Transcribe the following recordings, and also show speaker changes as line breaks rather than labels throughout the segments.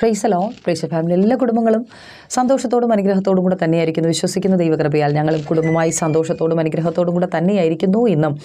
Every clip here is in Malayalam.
ഫ്രൈസലോ പ്രൈസ് ഫാമിലി എല്ലാ കുടുംബങ്ങളും സന്തോഷത്തോടും അനുഗ്രഹത്തോടും കൂടെ തന്നെയായിരിക്കുന്നു. വിശ്വസിക്കുന്ന ദൈവകൃപയാൽ ഞങ്ങളും കുടുംബമായി സന്തോഷത്തോടും അനുഗ്രഹത്തോടും കൂടെ തന്നെയായിരിക്കുന്നു ഇന്നും.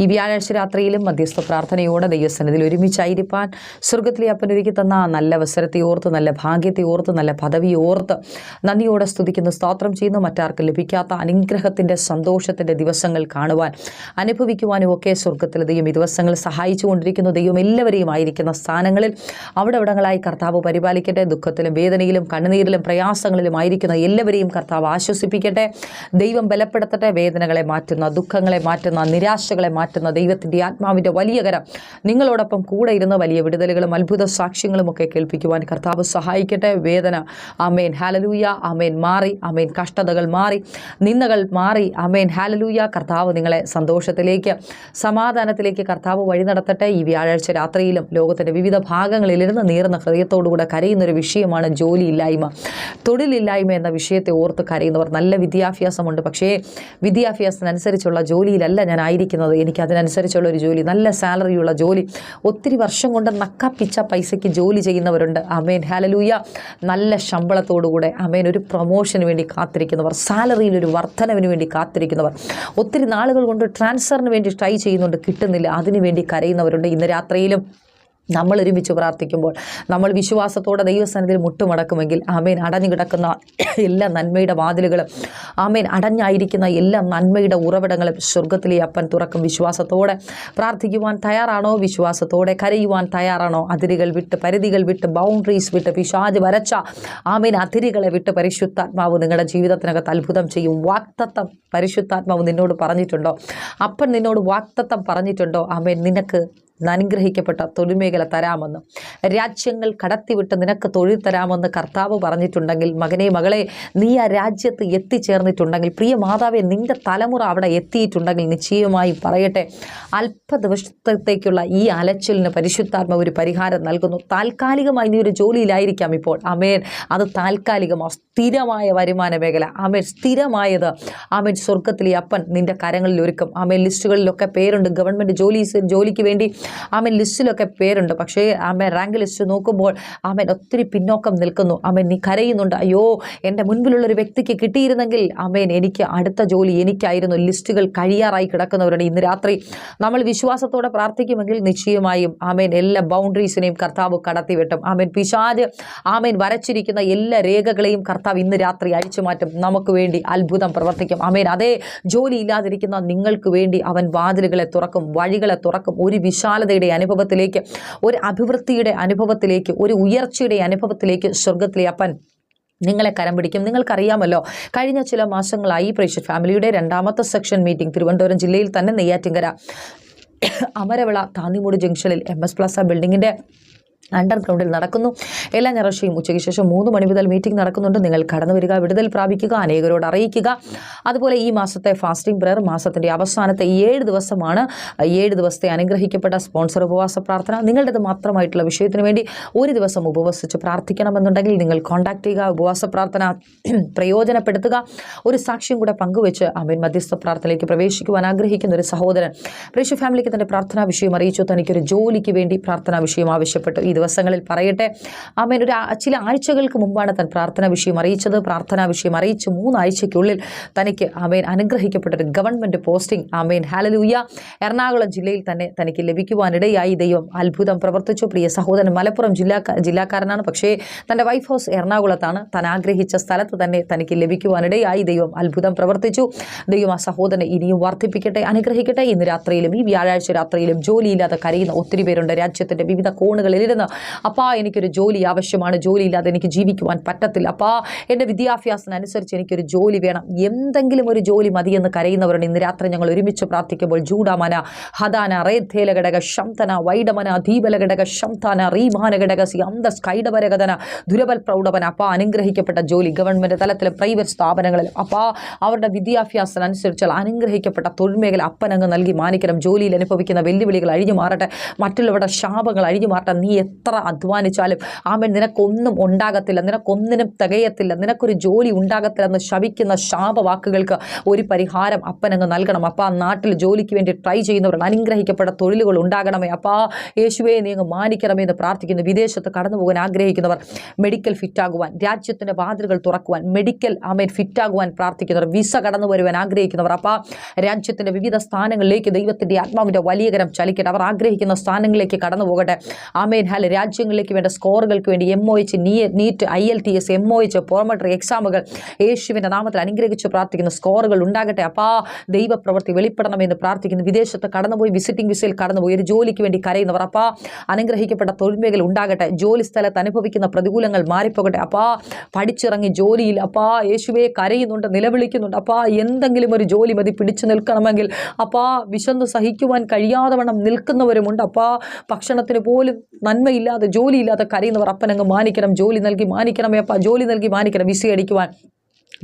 ഈ വ്യാഴാഴ്ച രാത്രിയിലും മധ്യസ്ഥ പ്രാർത്ഥനയോടെ ദൈവസന്നിധിയിൽ ഒരുമിച്ചായിരിക്കാൻ സ്വർഗത്തിലെ അപ്പനൊരുക്കി തന്ന നല്ല അവസരത്തെ ഓർത്ത് നല്ല ഭാഗ്യത്തെ ഓർത്ത് നല്ല പദവി ഓർത്ത് നന്ദിയോടെ സ്തുതിക്കുന്നു. സ്തോത്രം ചെയ്യുന്നു. മറ്റാർക്കും ലഭിക്കാത്ത അനുഗ്രഹത്തിന്റെ സന്തോഷത്തിന്റെ ദിവസങ്ങൾ കാണുവാൻ അനുഭവിക്കുവാനും ഒക്കെ സ്വർഗത്തിലെ ദൈവം ഈ ദിവസങ്ങൾ സഹായിച്ചുകൊണ്ടിരിക്കുന്നു. ദൈവം എല്ലാവരെയും ആയിരിക്കുന്ന സ്ഥാനങ്ങളിൽ അവിടെ അവിടങ്ങളായി കർത്താവ് പരിപാലിക്കട്ടെ ദുഃഖത്തിലും വേദനയിലും കണ്ണുനീരിലും പ്രയാസങ്ങളിലും ആയിരിക്കുന്ന എല്ലാവരെയും കർത്താവ് ആശ്വസിപ്പിക്കട്ടെ. ദൈവം ബലപ്പെടുത്തട്ടെ വേദനകളെ മാറ്റുന്ന ദുഃഖങ്ങളെ മാറ്റുന്ന നിരാശകളെ മാറ്റുന്ന ദൈവത്തിന്റെ ആത്മാവിന്റെ വലിയ കരം നിങ്ങളോടൊപ്പം കൂടെ ഇരുന്ന് വലിയ വിടുതലുകളും അത്ഭുത സാക്ഷ്യങ്ങളും ഒക്കെ കേൾപ്പിക്കുവാൻ കർത്താവ് സഹായിക്കട്ടെ. വേദന അമേൻ ഹാലലൂയ അമേൻ മാറി അമേൻ കഷ്ടതകൾ മാറി നിന്നകൾ മാറി അമേൻ ഹാലലൂയ കർത്താവ് നിങ്ങളെ സന്തോഷത്തിലേക്ക് സമാധാനത്തിലേക്ക് കർത്താവ് വഴി നടത്തട്ടെ. ഈ വ്യാഴാഴ്ച രാത്രിയിലും ലോകത്തിന്റെ വിവിധ ഭാഗങ്ങളിലിരുന്ന് നീറുന്ന ഹൃദയത്തോടുകൂടെ കരയുന്നൊരു വിഷയമാണ് ജോലിയില്ലായ്മ. തൊഴിലില്ലായ്മ എന്ന വിഷയത്തെ ഓർത്ത് കരയുന്നവർ നല്ല വിദ്യാഭ്യാസമുണ്ട്. പക്ഷേ വിദ്യാഭ്യാസത്തിനനുസരിച്ചുള്ള ജോലിയിലല്ല ഞാൻ ആയിരിക്കുന്നത്. എനിക്ക് അതിനനുസരിച്ചുള്ള ഒരു ജോലി നല്ല സാലറിയുള്ള ജോലി ഒത്തിരി വർഷം കൊണ്ട് നക്കപ്പിച്ച പൈസയ്ക്ക് ജോലി ചെയ്യുന്നവരുണ്ട്. അമേൻ ഹാലലൂയ നല്ല ശമ്പളത്തോടുകൂടെ അമേൻ ഒരു പ്രൊമോഷന് വേണ്ടി കാത്തിരിക്കുന്നവർ സാലറിയിൽ ഒരു വർധനവിന് വേണ്ടി കാത്തിരിക്കുന്നവർ ഒത്തിരി നാളുകൾ കൊണ്ട് ട്രാൻസ്ഫറിന് വേണ്ടി ട്രൈ ചെയ്യുന്നുണ്ട്. കിട്ടുന്നില്ല. അതിനുവേണ്ടി കരയുന്നവരുണ്ട്. ഇന്ന് രാത്രിയിലും നമ്മൾ ഒരുമിച്ച് പ്രാർത്ഥിക്കുമ്പോൾ നമ്മൾ വിശ്വാസത്തോടെ ദൈവസ്ഥാനത്തിൽ മുട്ടുമടക്കുമെങ്കിൽ ആമേൻ. അടഞ്ഞു കിടക്കുന്ന എല്ലാ നന്മയുടെ വാതിലുകളും ആമേൻ. അടഞ്ഞായിരിക്കുന്ന എല്ലാ നന്മയുടെ ഉറവിടങ്ങളും സ്വർഗത്തിലെ അപ്പൻ തുറക്കും. വിശ്വാസത്തോടെ പ്രാർത്ഥിക്കുവാൻ തയ്യാറാണോ? വിശ്വാസത്തോടെ കരയുവാൻ തയ്യാറാണോ? അതിരുകൾ വിട്ട് പരിധികൾ വിട്ട് ബൗണ്ടറീസ് വിട്ട് പിശാജ് വരച്ച ആമേൻ അതിരുകളെ വിട്ട് പരിശുദ്ധാത്മാവ് നിങ്ങളുടെ ജീവിതത്തിനകത്ത് അത്ഭുതം ചെയ്യും. വാക്തത്വം പരിശുദ്ധാത്മാവ് നിന്നോട് പറഞ്ഞിട്ടുണ്ടോ? അപ്പൻ നിന്നോട് വാക്തത്വം പറഞ്ഞിട്ടുണ്ടോ? ആമേൻ. നിനക്ക് അനുഗ്രഹിക്കപ്പെട്ട തൊഴിൽ മേഖല തരാമെന്ന്. രാജ്യങ്ങൾ കടത്തിവിട്ട് നിനക്ക് തൊഴിൽ തരാമെന്ന് കർത്താവ് പറഞ്ഞിട്ടുണ്ടെങ്കിൽ മകനെ മകളെ നീ ആ രാജ്യത്ത് എത്തിച്ചേർന്നിട്ടുണ്ടെങ്കിൽ പ്രിയ മാതാവെ നിന്റെ തലമുറ അവിടെ എത്തിയിട്ടുണ്ടെങ്കിൽ നിശ്ചയമായി പറയട്ടെ. അല്പ ദിവസത്തേക്കുള്ള ഈ അലച്ചിലിന് പരിശുദ്ധാത്മ ഒരു പരിഹാരം നൽകുന്നു. താൽക്കാലികമായി നീ ഒരു ജോലിയിലായിരിക്കാം ഇപ്പോൾ. അമേൻ അത് താൽക്കാലികമോ സ്ഥിരമായ വരുമാന മേഖല. അമേൻ സ്ഥിരമായത്. അമേൻ സ്വർഗത്തിലെ അപ്പൻ നിന്റെ കരങ്ങളിൽ ഒരുക്കും. അമേൻ ലിസ്റ്റുകളിലൊക്കെ പേരുണ്ട്. ഗവൺമെന്റ് ജോലി ജോലിക്ക് വേണ്ടി ആമേൻ ലിസ്റ്റിലൊക്കെ പേരുണ്ട്. പക്ഷേ ആമേൻ റാങ്ക് ലിസ്റ്റ് നോക്കുമ്പോൾ ആമേൻ ഒത്തിരി പിന്നോക്കം നിൽക്കുന്നു. ആമേൻ നീ കരയുന്നുണ്ട്. അയ്യോ എന്റെ മുൻപിലുള്ള ഒരു വ്യക്തിക്ക് കിട്ടിയിരുന്നെങ്കിൽ ആമേൻ എനിക്ക് അടുത്ത ജോലി എനിക്കായിരുന്നു. ലിസ്റ്റുകൾ കഴിയാറായി കിടക്കുന്നവരുടെ ഇന്ന് രാത്രി നമ്മൾ വിശ്വാസത്തോടെ പ്രാർത്ഥിക്കുമെങ്കിൽ നിശ്ചയമായും ആമേൻ എല്ലാ ബൗണ്ടറീസിനെയും കർത്താവ് കടത്തിവിട്ടും. ആമേൻ പിശാജ് ആമേൻ വരച്ചിരിക്കുന്ന എല്ലാ രേഖകളെയും കർത്താവ് ഇന്ന് രാത്രി അഴിച്ചു മാറ്റും. നമുക്ക് വേണ്ടി അത്ഭുതം പ്രവർത്തിക്കും. ആമേൻ അതേ ജോലി ഇല്ലാതിരിക്കുന്ന നിങ്ങൾക്ക് വേണ്ടി അവൻ വാതിലുകളെ തുറക്കും വഴികളെ തുറക്കും. ഒരു വിശാലതയുടെ അനുഭവത്തിലേക്ക് ഒരു അഭിവൃദ്ധിയുടെ അനുഭവത്തിലേക്ക് ഒരു ഉയർച്ചയുടെ അനുഭവത്തിലേക്ക് സ്വർഗത്തിലെ അപ്പൻ നിങ്ങളെ കരം പിടിക്കും. നിങ്ങൾക്കറിയാമല്ലോ കഴിഞ്ഞ ചില മാസങ്ങളായി പ്രേക്ഷ ഫാമിലിയുടെ രണ്ടാമത്തെ സെക്ഷൻ മീറ്റിംഗ് തിരുവനന്തപുരം ജില്ലയിൽ തന്നെ നെയ്യാറ്റിങ്കര അമരവിള താന്നിമൂട് ജംഗ്ഷനിൽ എം എസ് പ്ലാസ ബിൽഡിങ്ങിന്റെ അണ്ടർഗ്രൗണ്ടിൽ നടക്കുന്നു. എല്ലാ ഞായറാഴ്ചയും ഉച്ചയ്ക്ക് ശേഷം മൂന്ന് മണി മുതൽ മീറ്റിംഗ് നടക്കുന്നുണ്ട്. നിങ്ങൾ കടന്നു വരിക വിടുതൽ പ്രാപിക്കുക അനേകരോട് അറിയിക്കുക. അതുപോലെ ഈ മാസത്തെ ഫാസ്റ്റിംഗ് പ്രയർ മാസത്തിന്റെ അവസാനത്തെ ഏഴ് ദിവസമാണ്. ഏഴ് ദിവസത്തെ അനുഗ്രഹിക്കപ്പെട്ട സ്പോൺസർ ഉപവാസ പ്രാർത്ഥന. നിങ്ങളുടേത് മാത്രമായിട്ടുള്ള വിഷയത്തിന് വേണ്ടി ഒരു ദിവസം ഉപവസിച്ച് പ്രാർത്ഥിക്കണമെന്നുണ്ടെങ്കിൽ നിങ്ങൾ കോൺടാക്ട് ചെയ്യുക ഉപവാസ പ്രാർത്ഥന പ്രയോജനപ്പെടുത്തുക. ഒരു സാക്ഷ്യം കൂടെ പങ്കുവെച്ച് അവൻ മധ്യസ്ഥ പ്രാർത്ഥനയിലേക്ക് പ്രവേശിക്കുവാൻ ആഗ്രഹിക്കുന്ന ഒരു സഹോദരൻ. പ്രേക്ഷ ഫാമിലിക്ക് തന്റെ പ്രാർത്ഥനാ വിഷയം അറിയിച്ചു. തനിക്കൊരു ജോലിക്ക് വേണ്ടി പ്രാർത്ഥനാ വിഷയം ആവശ്യപ്പെട്ടു. ദിവസങ്ങളിൽ പറയട്ടെ. ആമേൻ. ഒരു ചില ആഴ്ചകൾക്ക് മുമ്പാണ് താൻ പ്രാർത്ഥനാ വിഷയം അറിയിച്ചത്. പ്രാർത്ഥനാ വിഷയം അറിയിച്ച് മൂന്നാഴ്ചയ്ക്കുള്ളിൽ തനിക്ക് ആമേൻ അനുഗ്രഹിക്കപ്പെട്ട ഒരു government posting amen hallelujah Ernakulam ജില്ലയിൽ തന്നെ തനിക്ക് ലഭിക്കുവാനിടയായി. ദൈവം അത്ഭുതം പ്രവർത്തിച്ചു. പ്രിയ സഹോദരൻ മലപ്പുറം ജില്ലാ ജില്ലാക്കാരനാണ്. പക്ഷേ തന്റെ വൈഫ് ഹൗസ് എറണാകുളത്താണ്. താൻ ആഗ്രഹിച്ച സ്ഥലത്ത് തന്നെ തനിക്ക് ലഭിക്കുവാനിടയായി. ദൈവം അത്ഭുതം പ്രവർത്തിച്ചു. ദൈവം ആ സഹോദരനെ ഇനിയും വർദ്ധിപ്പിക്കട്ടെ അനുഗ്രഹിക്കട്ടെ. ഇന്ന് രാത്രിയിലും ഈ വ്യാഴാഴ്ച രാത്രിയിലും ജോലിയില്ലാതെ കരയുന്ന ഒത്തിരി പേരുണ്ട്. രാജ്യത്തിന്റെ വിവിധ കോണുകളിലിരുന്ന് അപ്പാ എനിക്കൊരു ജോലി ആവശ്യമാണ് ജോലിയില്ലാതെ എനിക്ക് ജീവിക്കുവാൻ പറ്റത്തില്ല. അപ്പാ എന്റെ വിദ്യാഭ്യാസത്തിനനുസരിച്ച് എനിക്കൊരു ജോലി വേണം. എന്തെങ്കിലും ഒരു ജോലി മതിയെന്ന് കരയുന്നവരുണ്ട് ഇന്ന് രാത്രി ഞങ്ങൾ ഒരുമിച്ച് പ്രാർത്ഥിക്കുമ്പോൾ ജൂഡാമന ഹദാന റേദ്ധേല ഘടക ശംതന വൈഡമന ദീപല ഘടക ശംതാന റീമാന ഘടക സി അന്തസ് സ്കൈഡപരകഥന ദുരബൽ പ്രൗഢവന അപ്പാ അനുഗ്രഹിക്കപ്പെട്ട ജോലി ഗവൺമെന്റ് തലത്തിലെ പ്രൈവറ്റ് സ്ഥാപനങ്ങളിൽ അപ്പാ അവരുടെ വിദ്യാഭ്യാസത്തിനനുസരിച്ചുള്ള അനുഗ്രഹിക്കപ്പെട്ട തൊഴിൽ മേഖല അപ്പനങ്ങ് നൽകി മാനിക്കണം. ജോലിയിൽ അനുഭവിക്കുന്ന വെല്ലുവിളികൾ അഴിഞ്ഞു മാറട്ടെ മറ്റുള്ളവരുടെ ശാപങ്ങൾ അഴിഞ്ഞു മാറട്ടെ നീ എത്ര അധ്വാനിച്ചാലും ആമൻ നിനക്കൊന്നും ഉണ്ടാകത്തില്ല നിനക്കൊന്നിനും തികയത്തില്ല നിനക്കൊരു ജോലി ഉണ്ടാകത്തില്ല എന്ന് ശവിക്കുന്ന ശാപവാക്കുകൾക്ക് ഒരു പരിഹാരം അപ്പനങ്ങ് നൽകണം. അപ്പം ആ നാട്ടിൽ ജോലിക്ക് വേണ്ടി ട്രൈ ചെയ്യുന്നവർ അനുഗ്രഹിക്കപ്പെട്ട തൊഴിലുകൾ ഉണ്ടാകണമേ. അപ്പോൾ യേശുവെ നീ അങ്ങ് മാനിക്കണമേ എന്ന് പ്രാർത്ഥിക്കുന്നു. വിദേശത്ത് കടന്നു പോകാൻ ആഗ്രഹിക്കുന്നവർ മെഡിക്കൽ ഫിറ്റാകുവാൻ രാജ്യത്തിന്റെ വാതിലുകൾ തുറക്കുവാൻ മെഡിക്കൽ ആമേൻ ഫിറ്റാകുവാൻ പ്രാർത്ഥിക്കുന്നവർ വിസ കടന്നു വരുവാൻ ആഗ്രഹിക്കുന്നവർ അപ്പാ രാജ്യത്തിന്റെ വിവിധ സ്ഥാനങ്ങളിലേക്ക് ദൈവത്തിന്റെ ആത്മാവിന്റെ വലിയ കരം ചലിക്കട്ടെ. അവർ ആഗ്രഹിക്കുന്ന സ്ഥാനങ്ങളിലേക്ക് കടന്നു പോകട്ടെ. ആമേൻ ഹാല രാജ്യങ്ങളിലേക്ക് വേണ്ട സ്കോറുകൾക്ക് വേണ്ടി M O H NEET I L T S M O H Prometric എക്സാമുകൾ യേശുവിന്റെ നാമത്തിൽ അനുഗ്രഹിച്ച് പ്രാർത്ഥിക്കുന്ന സ്കോറുകൾ ഉണ്ടാകട്ടെ. അപ്പാ ദൈവപ്രവൃത്തി വെളിപ്പെടണമെന്ന് പ്രാർത്ഥിക്കുന്നു. വിദേശത്ത് കടന്നുപോയി വിസിറ്റിംഗ് വിസയിൽ കടന്നുപോയി ഒരു ജോലിക്ക് വേണ്ടി കരയുന്നവർ അപ്പാ അനുഗ്രഹിക്കപ്പെട്ട തൊഴിൽ മേഖല ഉണ്ടാകട്ടെ. ജോലി സ്ഥലത്ത് അനുഭവിക്കുന്ന പ്രതികൂലങ്ങൾ മാറിപ്പോകട്ടെ. അപ്പാ പഠിച്ചിറങ്ങി ജോലിയിൽ അപ്പാ യേശുവെ കരയുന്നുണ്ട് നിലവിളിക്കുന്നുണ്ട്. അപ്പാ എന്തെങ്കിലും ഒരു ജോലി മതി പിടിച്ചു നിൽക്കണമെങ്കിൽ അപ്പാ വിശന്ന് സഹിക്കുവാൻ കഴിയാതെ വണ്ണം നിൽക്കുന്നവരുമുണ്ട്. അപ്പാ ഭക്ഷണത്തിന് പോലും നന്മയില്ലാതെ ഇല്ലാത്ത കരയുന്നവർ അപ്പനങ്ങ് മാനിക്കണം ജോലി നൽകി മാനിക്കണമേ അപ്പാ ജോലി നൽകി മാനിക്കണം visa അടിക്കുവാൻ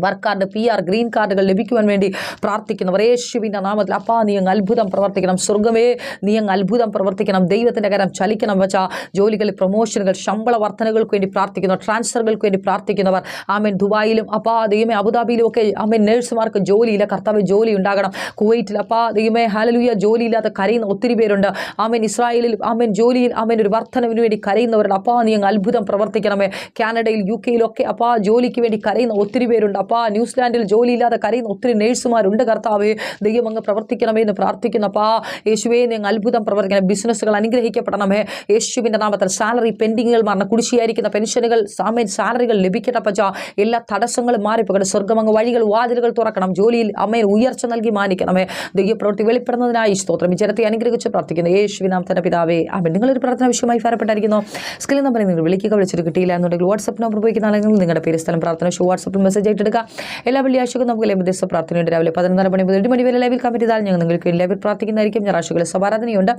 work card P R green കാർഡുകൾ ലഭിക്കുവാൻ വേണ്ടി പ്രാർത്ഥിക്കുന്നവർ യേശുവിന്റെ നാമത്തിൽ അപ്പാ നീ അങ്ങ് അത്ഭുതം പ്രവർത്തിക്കണം. സ്വർഗമേ നീ അങ്ങ് അത്ഭുതം പ്രവർത്തിക്കണം. ദൈവത്തിന്റെ കരം ചലിക്കണം വെച്ചാൽ ജോലികളിൽ പ്രൊമോഷനുകൾ ശമ്പള വർധനകൾക്ക് വേണ്ടി പ്രാർത്ഥിക്കുന്നവർ ട്രാൻസ്ഫറുകൾക്ക് വേണ്ടി പ്രാർത്ഥിക്കുന്നവർ. ആമേൻ. ദുബായിലും അപ്പാ ദൈവമേ അബുദാബിയിലും ഒക്കെ ആമേൻ. നഴ്സുമാർക്ക് ജോലിയില്ല. കർത്താവ് ജോലി ഉണ്ടാകണം. കുവൈറ്റിൽ അപ്പാ ദൈവമേ ഹാലലുയ ജോലിയില്ലാതെ കരയുന്ന ഒത്തിരി പേരുണ്ട്. ആമേൻ. ഇസ്രായേലിൽ ആമേൻ. ജോലിയിൽ ആമേൻ. ഒരു വർധനവിന് വേണ്ടി കരയുന്നവരുടെ അപ്പാ നീ അങ്ങ് അത്ഭുതം പ്രവർത്തിക്കണമേ. കാനഡയിൽ യു കെയിലൊക്കെ അപ്പാ ജോലിക്ക് വേണ്ടി കരയുന്ന ഒത്തിരി പേരുണ്ട്. അപ്പാ ന്യൂസിലാൻഡിൽ ജോലിയില്ലാതെ കരയുന്ന ഒത്തിരി നേഴ്സുമാരുണ്ട്. കർത്താവേ ദൈവം അങ്ങ് പ്രവർത്തിക്കണമേ എന്ന് പ്രാർത്ഥിക്കുന്നു അപ്പാ യേശുവേ നിങ്ങൾ അത്ഭുതം പ്രവർത്തിക്കണം ബിസിനസ്സുകൾ അനുഗ്രഹിക്കപ്പെടണമേ. യേശുവിന്റെ നാമത്തിൽ സാലറി പെൻഡിങ്ങുകൾ മാറണം. കുടിശ്ശിയായിരിക്കുന്ന പെൻഷനുകൾ സാമേൻ സാലറികൾ ലഭിക്കട്ടെ പച്ച എല്ലാ തടസ്സങ്ങളും മാറിപ്പോകട്ടെ സ്വർഗമങ്ങ് വഴികൾ വാതിലുകൾ തുറക്കണം. ജോലിയിൽ അമ്മയിൽ ഉയർച്ച നൽകി മാനിക്കണമേ. ദൈവപ്രവൃത്തി വെളിപ്പെടുന്നതിനായി സ്തോത്രം. ജനത്തെ അനുഗ്രഹിച്ച് പ്രാർത്ഥിക്കുന്നു. യേശുവിനാം തന്നെ പിതാവേ ആമൻ. നിങ്ങളൊരു പ്രാർത്ഥന വിഷയമായി ഫലപ്പെട്ടായിരിക്കുന്നു സ്കിൽ നമ്പർ നിങ്ങൾ വിളിക്കുക. വിളിച്ചിട്ട് കിട്ടിയില്ല എന്നുണ്ടെങ്കിൽ വാട്സപ്പ് നമ്പർ ഉപയോഗിക്കുന്ന ആണെങ്കിൽ നിങ്ങളുടെ പേര് സ്ഥലം പ്രാർത്ഥന വാട്സപ്പിൽ മെസ്സേജ് ആയിട്ട് എടുക്കുക എല്ലാ വെള്ളിയാഴ്ചകളും നമുക്ക് ലഭ്യദിവസ പ്രാർത്ഥനയുണ്ട്. രാവിലെ പതിനൊന്നര മണി മുതൽ മണി വരെ ലൈവിൽ കമ്മിറ്റി താൽ ഞങ്ങൾ നിങ്ങൾക്ക് ലൈവിൽ പ്രാർത്ഥിക്കുന്നതായിരിക്കും. ഞായറാഴ്ചകളിൽ സമാരാധനയുണ്ട്.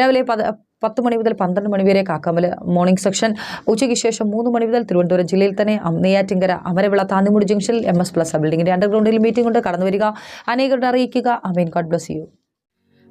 രാവിലെ പത പത്ത് മണി മുതൽ പന്ത്രണ്ട് മണി വരെ കാക്കാമൽ മോർണിംഗ് സെക്ഷൻ ഉച്ചയ്ക്ക് ശേഷം മൂന്ന് മണി മുതൽ തിരുവനന്തപുരം ജില്ലയിൽ തന്നെ നെയ്യാറ്റിങ്കര അമരവിള താന്നിമുടി ജംഗ്ഷനിൽ എം എസ് പ്ലസ് ബിൽഡിംഗിന്റെ അണ്ടർഗ്രൗണ്ടിൽ മീറ്റിംഗ് ഉണ്ട്. കടന്നു വരിക അനേകരുടെ അറിയിക്കുക. അമീൻ God bless you